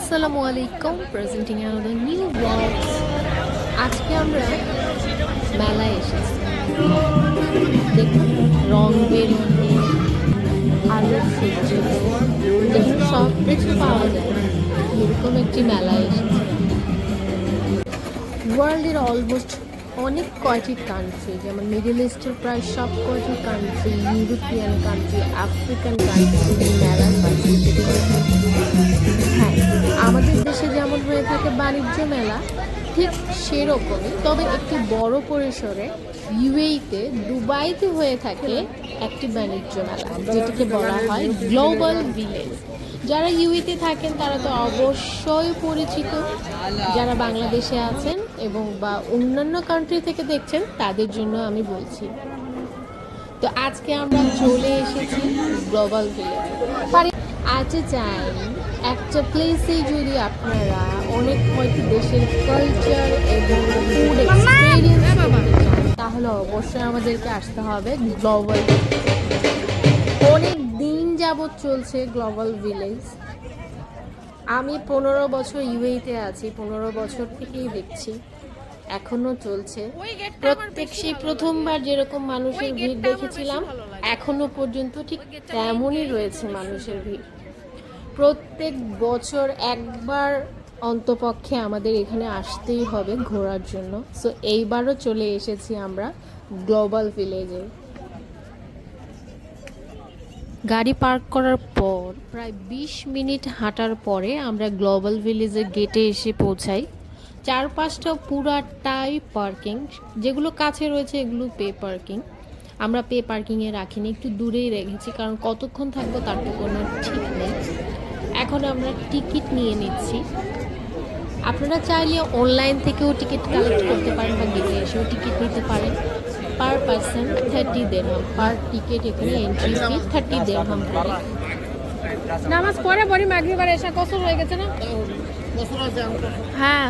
আসসালামু আলাইকুম presenting another new blog আজকে আমরা মেলায় এসেছি। দেখুন, রং বেরঙে আলোর সূর্য দেখুন সব কিছু পাওয়া যায়। এরকম একটি মেলায় এসেছি। ওয়ার্ল্ডের অলমোস্ট অনেক কয়টি কান্ট্রি যেমন মিডল ইস্টের প্রায় সব কয়টি country European country African country participate হ্যাঁ আমাদের দেশে যেমন হয়ে থাকে বাণিজ্য মেলা, ঠিক সেরকমই, তবে একটি বড় পরিসরে ইউএইতে দুবাইতে হয়ে থাকে একটি বাণিজ্য মেলা, যেটাকে বলা হয় গ্লোবাল ভিলেজ যারা ইউইতে থাকেন, তারা তো অবশ্যই পরিচিত। যারা বাংলাদেশে আছেন এবং বা অন্যান্য কান্ট্রি থেকে দেখছেন, তাদের জন্য আমি বলছি। তো আজকে আমরা চলে এসেছি গ্লোবাল ভিলেজে আজ চাই একটা প্লেসে যদি আপনারা অনেক কয়েকটি দেশের কালচার এবং ফুড এক্সপিরিয়েন্স তাহলে অবশ্যই আমাদেরকে আসতে হবে গ্লোবাল অনেক দিন যাবৎ চলছে গ্লোবাল ভিলেজ আমি পনেরো বছর ইউএইতে আছি পনেরো বছর থেকেই দেখছি। এখনও চলছে। প্রত্যেক সেই প্রথমবার যেরকম মানুষের ভিড় দেখেছিলাম এখনও পর্যন্ত ঠিক তেমনই রয়েছে মানুষের ভিড়। প্রত্যেক বছর একবার অন্তপক্ষে আমাদের এখানে আসতেই হবে ঘোরার জন্য। সো এইবারও চলে এসেছি আমরা গ্লোবাল ভিলেজে। গাড়ি পার্ক করার পর প্রায় বিশ মিনিট হাঁটার পরে আমরা গ্লোবাল ভিলেজের গেটে এসে পৌঁছাই। চারপাশটা পুরাটাই পার্কিং, যেগুলো কাছে রয়েছে এগুলো পে পার্কিং। আমরা পে পার্কিংয়ে রাখিনি, একটু দূরেই রেখেছি, কারণ কতক্ষণ থাকব তার তো কোনো ঠিক নেই। এখন আমরা টিকিট নিয়ে নিচ্ছি। আপনারা চাইলে অনলাইন থেকেও টিকিট কালেক্ট করতে পারেন বা গেটে এসেও টিকিট নিতে পারেন per person thirty dirham per ticket এখানে এন্ট্রি ফি থার্টি দেড়হাম করে নামাজ পরে পরে মাগরিবার এসে কসর হয়ে গেছে না হ্যাঁ.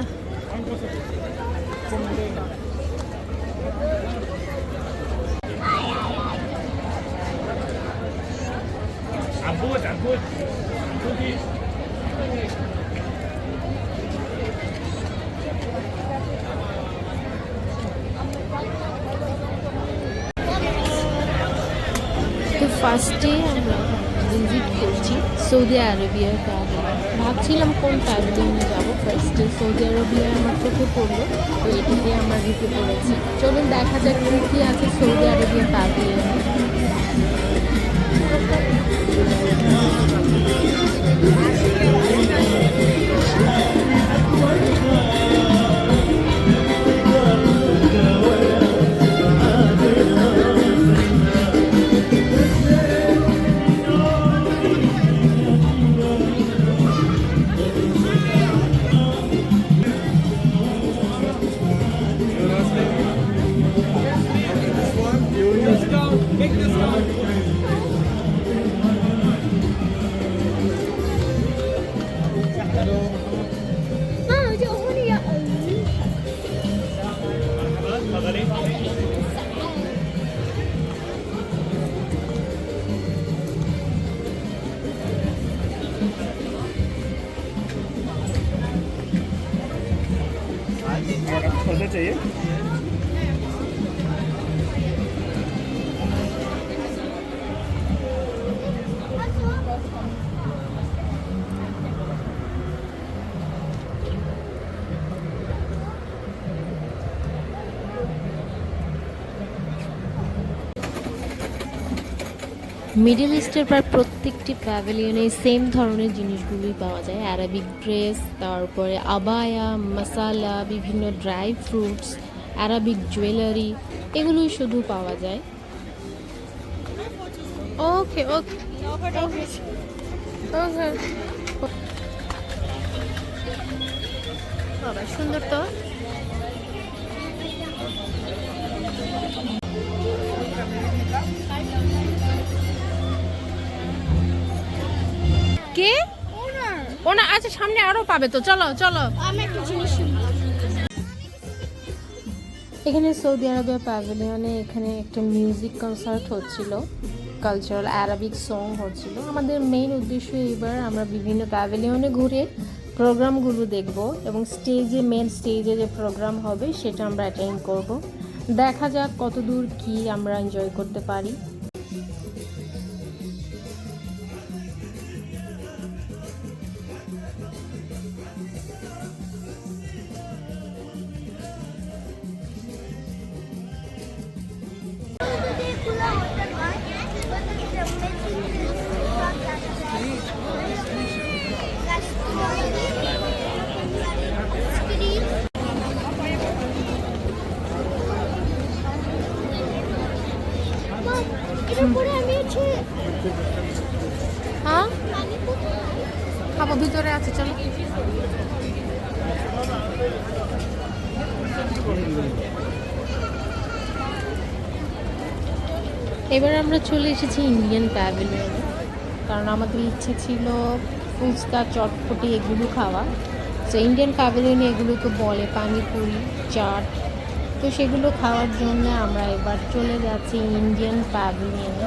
তো ফার্স্টে আমরা ভিজিট করছি সৌদি আরবিয়ার প্যাভিলিয়ন ভাবছিলাম কোন প্যাভিলিয়নে যাব ফার্স্টে সৌদি আরবিয়া আমার চোখে পড়ল, তো এটাতে আমরা ঢুকে পড়েছি। চলুন দেখা যাক কী আছে সৌদি আরবিয়া প্যাভিলিয়নে छोटे মিডল ইস্টের প্রায় প্রত্যেকটি প্যাভিলিয়নে সেম ধরনের জিনিসগুলোই পাওয়া যায়। অ্যারাবিক ড্রেস, তারপরে আবায়া মশালা বিভিন্ন ড্রাই ফ্রুটস, অ্যারাবিক জুয়েলারি, এগুলোই শুধু পাওয়া যায়। ওকে ওকে সুন্দর তো। কে? ওনা আচ্ছা সামনে আরও পাবে তো। চলো চলো। এখানে সৌদি আরবিয়া প্যাভিলিয়নে এখানে একটা মিউজিক কনসার্ট হচ্ছিল কালচারাল অ্যারাবিক সং হচ্ছিল। আমাদের মেইন উদ্দেশ্য এবার আমরা বিভিন্ন প্যাভিলিয়নে ঘুরে প্রোগ্রামগুলো দেখব এবং স্টেজে মেন স্টেজে যে প্রোগ্রাম হবে সেটা আমরা অ্যাটেন্ড করব। দেখা যাক কতদূর কি আমরা এনজয় করতে পারি। হ্যাঁ? খাব ভিতরে আছে চলো। এবার আমরা চলে এসেছি ইন্ডিয়ান প্যাভিলিয়নে কারণ আমাদের ইচ্ছে ছিল ফুচকা চটপটি এগুলো খাওয়া। তো ইন্ডিয়ান প্যাভিলিয়নে এগুলো তো বলে পানিপুরি চাট তো সেগুলো খাওয়ার জন্য আমরা এবার চলে যাচ্ছি ইন্ডিয়ান প্যাভিলিয়নে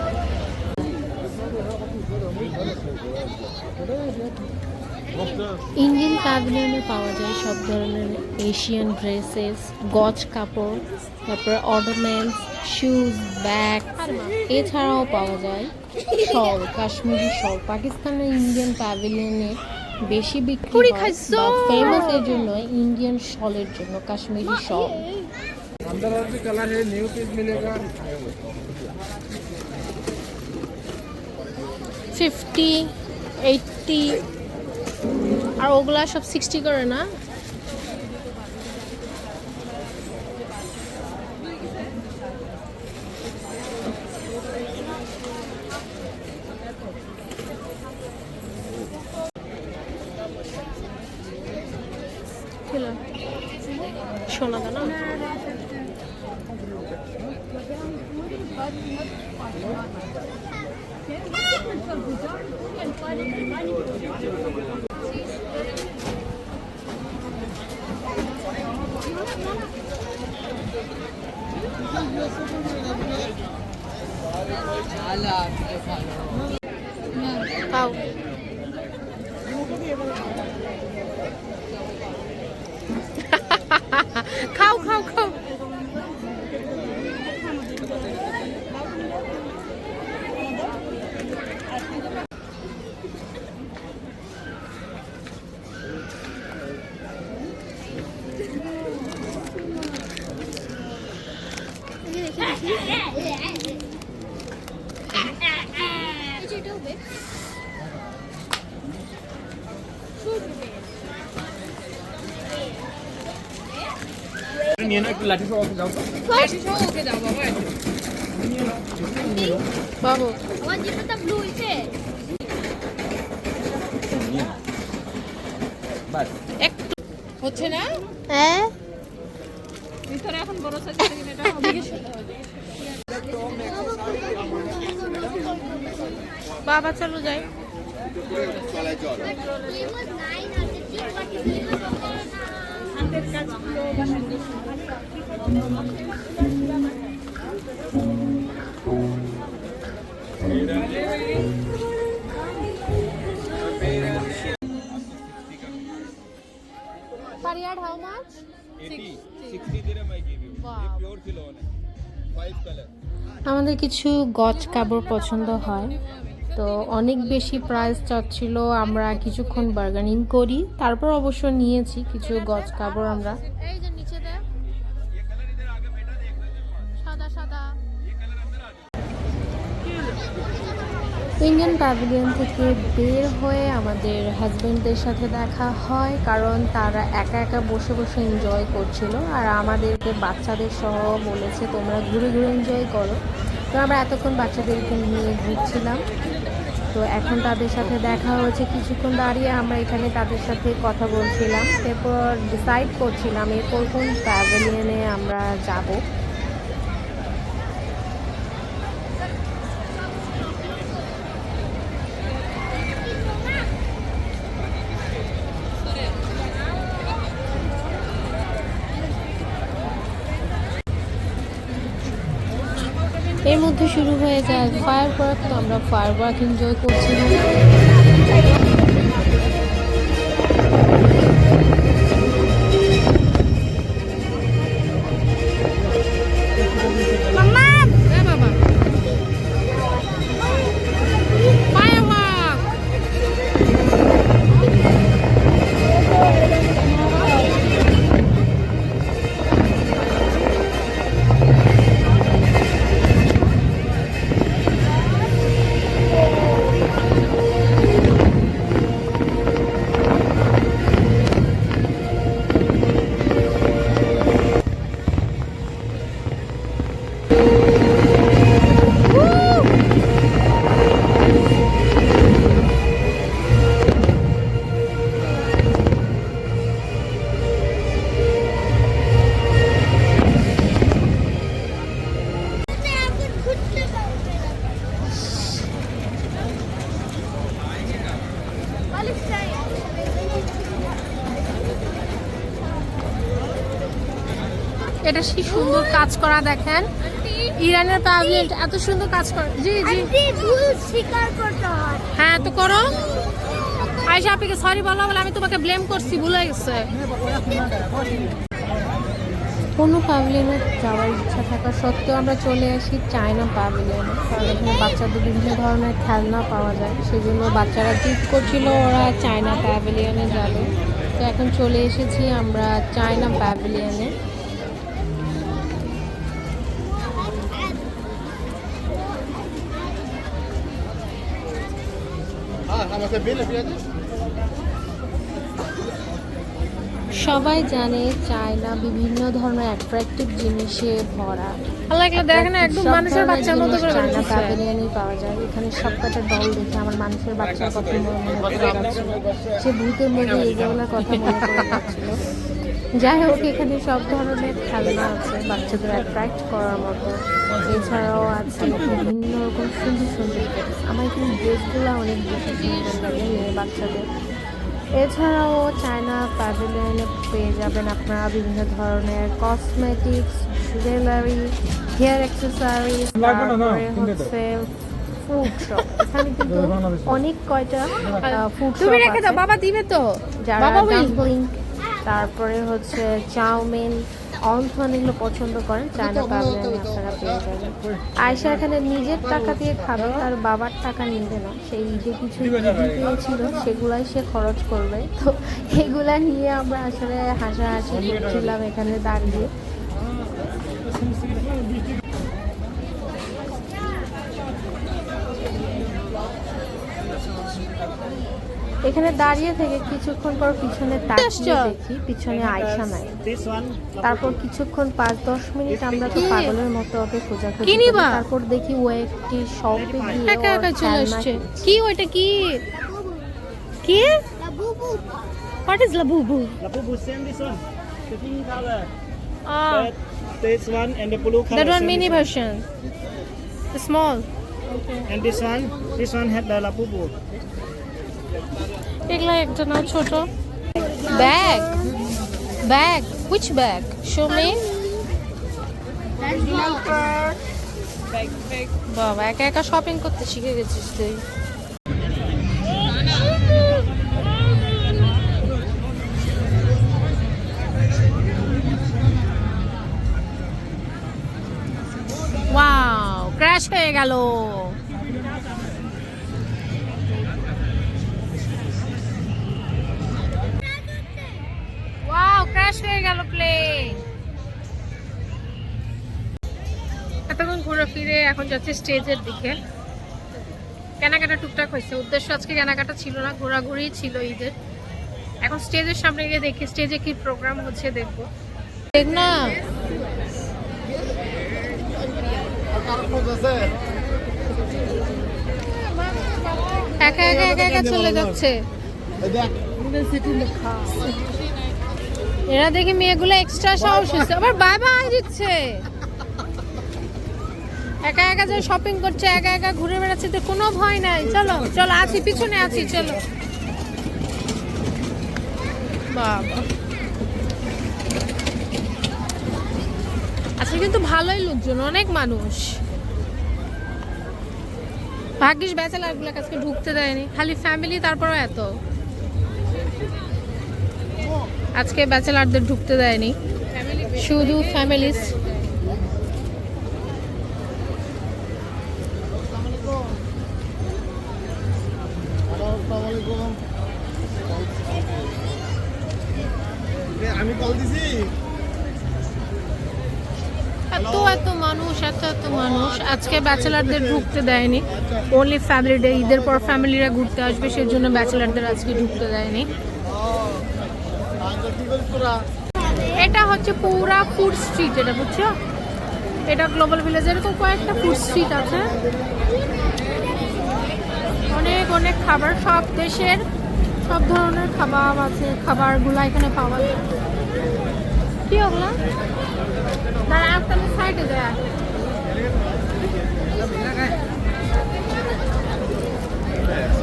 ইন্ডিয়ান প্যাভিলিয়নে পাওয়া যায় সব ধরনের এশিয়ান ড্রেসেস গজ কাপড় তারপর অর্নামেন্টস শুজ ব্যাগ এছাড়াও পাওয়া যায় শল কাশ্মীরি শল। পাকিস্তানের ইন্ডিয়ান প্যাভিলিয়নে বেশি বিক্রি ফেমাস এর জন্য ইন্ডিয়ান শলের জন্য কাশ্মীরি শল। अंदर और भी कलर है न्यू पीस मिलेगा ফিফটি এইটটি আর ওগুলা সব সিক্সটি করে না সোনা দানা Hala. নিয়ে না একটু লাঠি সহ ওকে যাও বাবা বাবু। আমার ব্লু হইছে। বাস হচ্ছে না? হ্যাঁ। ভিতরে এখন বড় এটা হবে বাবা চলো যাই। was হাতের কাজগুলো বা Per yard how much? 80. 60 dirham I gave you. Wow. A pure khilona. Five color. আমাদের কিছু গজ কাপড় পছন্দ হয় তো অনেক বেশি প্রাইস চাচ্ছিল আমরা কিছুক্ষণ বার্গেনিং করি তারপর অবশ্য নিয়েছি কিছু গজ কাপড় আমরা। ইন্ডিয়ান প্যাভিলিয়ন থেকে বের হয়ে আমাদের হাজব্যান্ডদের সাথে দেখা হয় কারণ তারা একা একা বসে বসে এনজয় করছিল আর আমাদেরকে বাচ্চাদের সহ বলেছে তোমরা ঘুরে ঘুরে এনজয় করো। তো আমরা এতক্ষণ বাচ্চাদেরকে নিয়ে ঘুরছিলাম। তো এখন তাদের সাথে দেখা হয়েছে। কিছুক্ষণ দাঁড়িয়ে আমরা এখানে তাদের সাথে কথা বলছিলাম। এরপর ডিসাইড করছিলাম এরপর কোন ট্রাভেলিয়ানে আমরা যাব। এর মধ্যে শুরু হয়ে যায় ফায়ার ওয়ার্ক তো আমরা ফায়ার ওয়ার্ক এনজয় করছিলাম কি সুন্দর কাজ করা দেখেন। ইরানের প্যাভিলিয়ন এত সুন্দর কাজ করে। জি জি। ভুল স্বীকার করতে হয়। হ্যাঁ তো করো। আয়সা আপনাকে সরি বলো বলে আমি তোমাকে ব্লেম করছি ভুলে গেছে। কোনো প্যাভিলিয়নে যাওয়ার ইচ্ছা থাকা সত্ত্বেও আমরা চলে আসি চায়না প্যাভিলিয়নে কারণ এখানে বাচ্চাদের বিভিন্ন ধরনের খেলনা পাওয়া যায়। সেজন্য বাচ্চারা জিদ করছিল ওরা চায়না প্যাভিলিয়নে যাবে। তো এখন চলে এসেছি আমরা চায়না প্যাভিলিয়নে সবাই জানে চায়না বিভিন্ন ধরনের অ্যাট্রাকটিভ জিনিসে ভরা। আল্লাহ এগুলো দেখেন একদম মানুষের ধরনের বাচ্চার মতো করে চায়না রেখেছে। পাওয়া যায়। এখানে সব কটা ডল দেখে আমার মানুষের বাচ্চার কথা মনে মনে পড়ে যাচ্ছিল সে ভূতের মধ্যে এগুলোর কথা মনে পড়ে যাচ্ছিল যাই হোক এখানে সব ধরনের খেলনা আছে বাচ্চাদের অ্যাট্রাক্ট করার মতো। এছাড়াও আছে বিভিন্ন রকম সুন্দর সুন্দর আমার এখানে ড্রেসগুলো অনেক বেশি সুন্দর লাগে মেয়ে বাচ্চাদের। এছাড়াও চায়না প্যাভিলিয়নে পেয়ে যাবেন আপনারা বিভিন্ন ধরনের কসমেটিক্স জুয়েলারি হেয়ার অ্যাক্সেসরিজ তারপরে হচ্ছে ফুড শপ এখানে কিন্তু অনেক কয়টা ফুড শপ রেখে দাও আছে বাবা দিবে তো। যারা ডাম্পলিং তারপরে হচ্ছে চাউমিন অন্থন এগুলো পছন্দ করেন চায়না পাবলেন আপনারা পেয়ে যাবেন। আয়সা এখানে নিজের টাকা দিয়ে খাবে আর বাবার টাকা নিবে না। সেই ঈদে কিছু পেয়েছিল সেগুলাই সে খরচ করবে। তো এগুলা নিয়ে আমরা আসলে হাসাহাসি করছিলাম এখানে দাঁড়িয়ে। এখানে দাঁড়িয়ে থেকে কিছুক্ষণ পর পিছনে তাকিয়ে দেখি পিছনে আয়সা নাই তারপর কিছুক্ষণ পাঁচ দশ মিনিট আমরা তো? পাগলের মতো ওকে খোঁজাখুঁজি। তারপর দেখি ও একটি শপে গিয়ে একা একা চলে আসছে কি ওইটা কি কি what is Labubu same this one. The pink color. That, this one and the blue color. That one same mini this one. Version small And this one, this one had the labubu. এগুলা একটা না ছোট। Bag bag which bag show me বাবা একা একা shopping করতে শিখে গেছিস তুই। ওয়াও ক্র্যাশ হয়ে গেল। ক্র্যাশ হয়ে গেল প্লেন এতক্ষণ ঘুরে ফিরে এখন যাচ্ছে স্টেজের দিকে। কেনাকাটা টুকটাক হয়েছে। উদ্দেশ্য আজকে কেনাকাটা ছিল না ঘোরাঘুরি ছিল ঈদের। এখন স্টেজের সামনে গিয়ে দেখি স্টেজে কি প্রোগ্রাম হচ্ছে দেখব। দেখ না একা একা একা একা চলে যাচ্ছে। এরা দেখি মেয়েগুলো এক্সট্রা সাহস হচ্ছে। আবার বাই বাই দিচ্ছে। একা একা যে শপিং করছে একা একা ঘুরে বেড়াচ্ছে তো কোনো ভয় নাই। চলো চলো আছি পিছনে আছি চলো। বাবা। আজকে কিন্তু ভালোই লোকজন অনেক মানুষ। ভাগ্যিস ব্যাচেলারগুলো আজকে ঢুকতে দেয়নি। খালি ফ্যামিলি তারপরও এত। আজকে ব্যাচেলারদের ঢুকতে দেয়নি। শুধু ফ্যামিলিস। আমি কল দিছি। এত এত মানুষ এত এত মানুষ আজকে ব্যাচেলারদের ঢুকতে দেয়নি। ওনলি ফ্যামিলি ডে ঈদের পর ফ্যামিলিরা ঘুরতে আসবে সেই জন্য ব্যাচেলারদের আজকে ঢুকতে দেয়নি। এটা হচ্ছে পুরা ফুড স্ট্রিট এটা বুঝছ? এটা গ্লোবাল ভিলেজ এরকম কয়েকটা ফুড স্ট্রিট আছে। অনেক অনেক খাবার, সব দেশের সব ধরনের খাবার আছে, খাবারগুলো এখানে পাওয়া যায়। কি ওগুলা? সাইডে যায়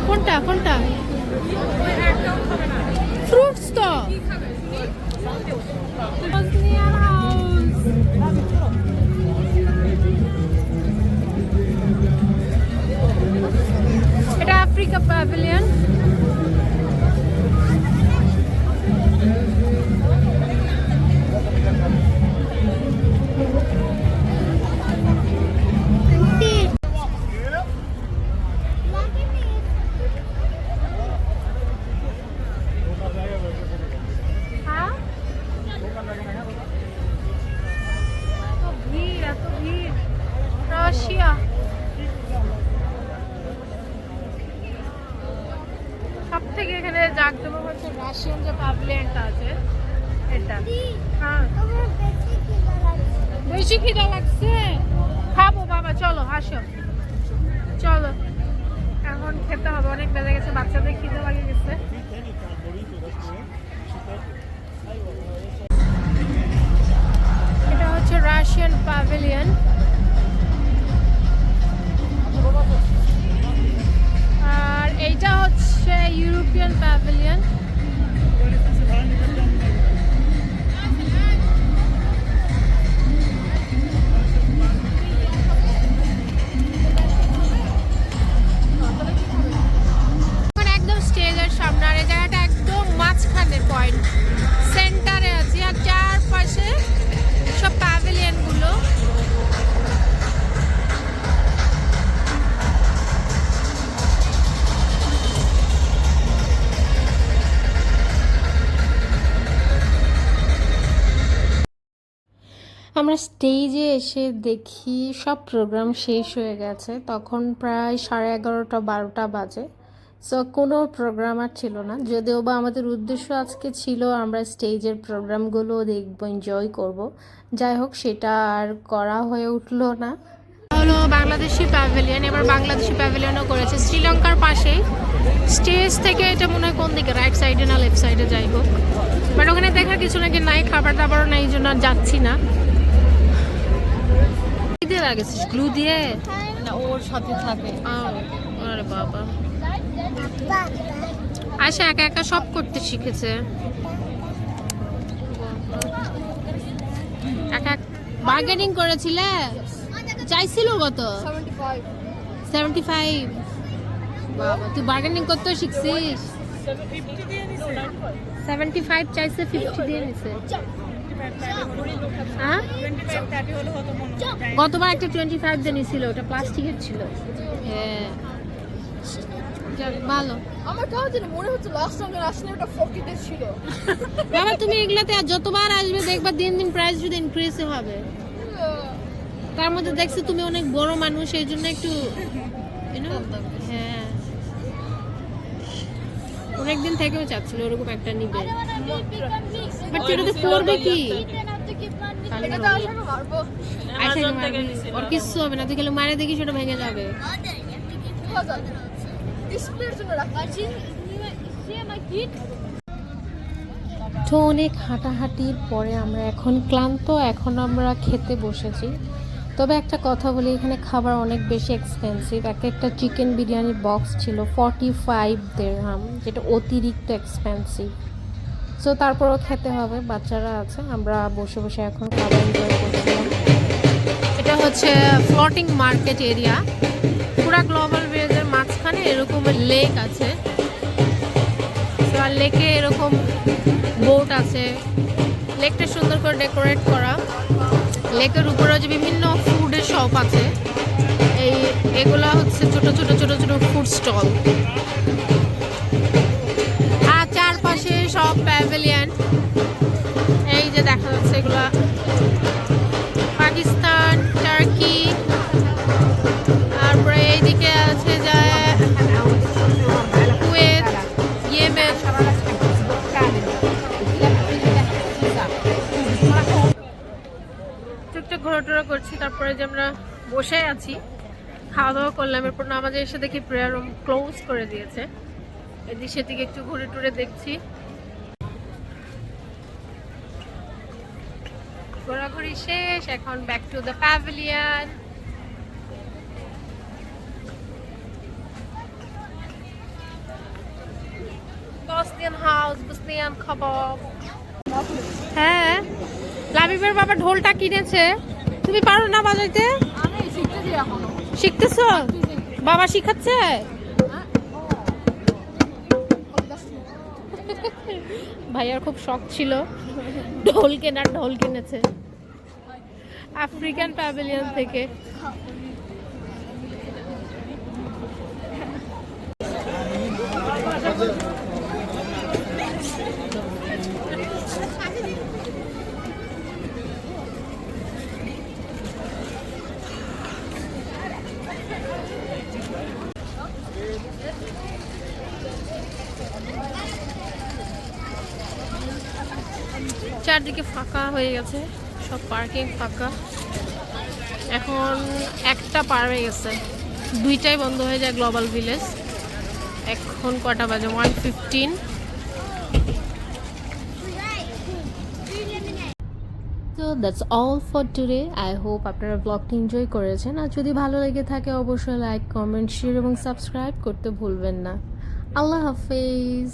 কোনটা কোনটা? Pavilion. রাশিয়ান যে প্যাভিলিয়নটা আছে, এটা। হ্যাঁ। বেশি খিদা লাগছে। খাব বাবা, চলো, আসো। চলো। এখন খেতে হবে, অনেক বেজে গেছে, বাচ্চাদের খিদে লাগে গেছে। এটা হচ্ছে রাশিয়ান প্যাভিলিয়ন আর এইটা হচ্ছে ইউরোপিয়ান প্যাভিলিয়ন এখন আমরা স্টেজে এসে দেখি সব প্রোগ্রাম শেষ হয়ে গেছে। তখন প্রায় সাড়ে এগারোটা, বারোটা বাজে। সো কোনো প্রোগ্রাম আর ছিল না। যদিও বা আমাদের উদ্দেশ্য আজকে ছিল আমরা স্টেজের প্রোগ্রামগুলো দেখব এনজয় করব। যাই হোক, সেটা আর করা হয়ে উঠল না। হলো বাংলাদেশি প্যাভিলিয়ন এবার বাংলাদেশি প্যাভিলিয়নও করেছে। শ্রীলঙ্কার পাশেই স্টেজ থেকে এটা মনে হয় কোন দিকে রাইট সাইডে না লেফট সাইডে যাই হোক। বাট ওখানে দেখার কিছু নাকি নাই, খাবার দাবারও নাই, এই জন্য যাচ্ছি না। দিয়ে লাগেছিস গ্লু দিয়ে? না ওর সাথে থাকে। আরে বাবা। আয়সা একা একা সব করতে শিখেছে। একা বার্গেনিং করেছিলে? চাইছিল কত? সেভেন্টি ফাইভ বাবা। তুই বার্গেনিং করতেও শিখছিস? সেভেন্টি ফাইভ চাইছে ফিফটি দিয়ে নিছে। গতবার একটা টোয়েন্টি ফাইভ দিয়ে ছিল ওটা প্লাস্টিকের ছিল। হ্যাঁ। ভালো। আমার কাছে যেন মনে হচ্ছে লাস্ট টাইম আসলে ওটা ফকিতে ছিল। বাবা তুমি এগুলাতে আর যতবার আসবে দেখবা দিন দিন প্রাইস যদি ইনক্রিজ হবে। তার মধ্যে দেখছি তুমি অনেক বড় মানুষ এই জন্য একটু হ্যাঁ। অনেকদিন থেকেও চাচ্ছিল ওরকম একটা নিবে। বাট সেটাতে কি আচ্ছা। ওর কিচ্ছু হবে না তুই গেলে মারে দেখি সেটা ভেঙে যাবে। রাখছি তো অনেক হাঁটাহাঁটির পরে আমরা এখন ক্লান্ত এখন আমরা খেতে বসেছি। তবে একটা কথা বলি এখানে খাবার অনেক বেশি এক্সপেন্সিভ এক একটা চিকেন বিরিয়ানির বক্স ছিল ফর্টি ফাইভ দেড়হাম যেটা অতিরিক্ত এক্সপেন্সিভ সো তারপরও খেতে হবে, বাচ্চারা আছে, আমরা বসে বসে এখন খাবার এনজয় করছিলাম। এটা হচ্ছে ফ্লোটিং মার্কেট এরিয়া পুরা গ্লোবাল ভিলেজের মাঝখানে এরকম লেক আছে। লেকে এরকম বোট আছে। লেকটা সুন্দর করে ডেকোরেট করা। লেকের উপরে যে বিভিন্ন ফুডের শপ আছে। এই, এগুলা হচ্ছে ছোট ছোট ছোট ছোট ফুড স্টল তারপরে যে আমরা বসে আছি খাওয়া দাওয়া করলাম, এরপর নামাজে এসে দেখি প্রেয়ার রুম ক্লোজ করে দিয়েছে। এদিক সেদিকে একটু ঘুরে টুরে দেখছি। ঘোরাঘুরি শেষ, এখন ব্যাক টু দ্য প্যাভিলিয়ান হ্যাঁ লাবিবের বাবা ঢোলটা কিনেছে। তুমি পারো না বাজাইতে? শিখতেছো? বাবা শিখাচ্ছে? ভাইয়ার খুব শখ ছিল। ঢোল কেনার, ঢোল কিনেছে। আফ্রিকান প্যাভিলিয়ন থেকে। চারদিকে ফাঁকা হয়ে গেছে, সব পার্কিং ফাঁকা। এখন একটা পার হয়ে গেছে, দুইটাই বন্ধ হয়ে যায় গ্লোবাল ভিলেজ এখন কটা বাজে? ওয়ান ফিফটিন তো that's all for today I hope আপনারা ব্লগটি এনজয় করেছেন। আর যদি ভালো লেগে থাকে, অবশ্যই লাইক কমেন্ট শেয়ার এবং সাবস্ক্রাইব করতে ভুলবেন না। আল্লাহ হাফেজ।